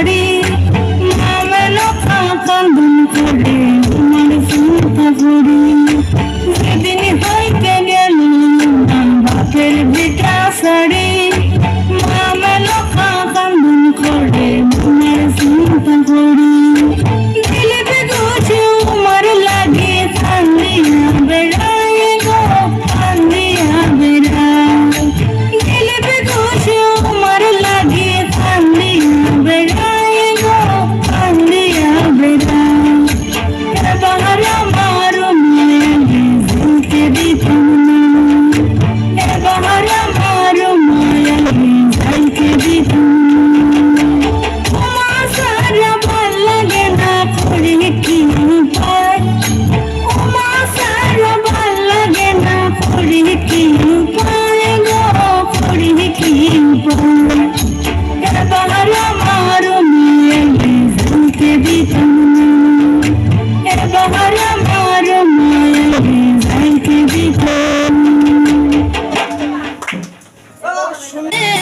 Sorry মামেল করে আমার চিন্তা করি। chumeiro.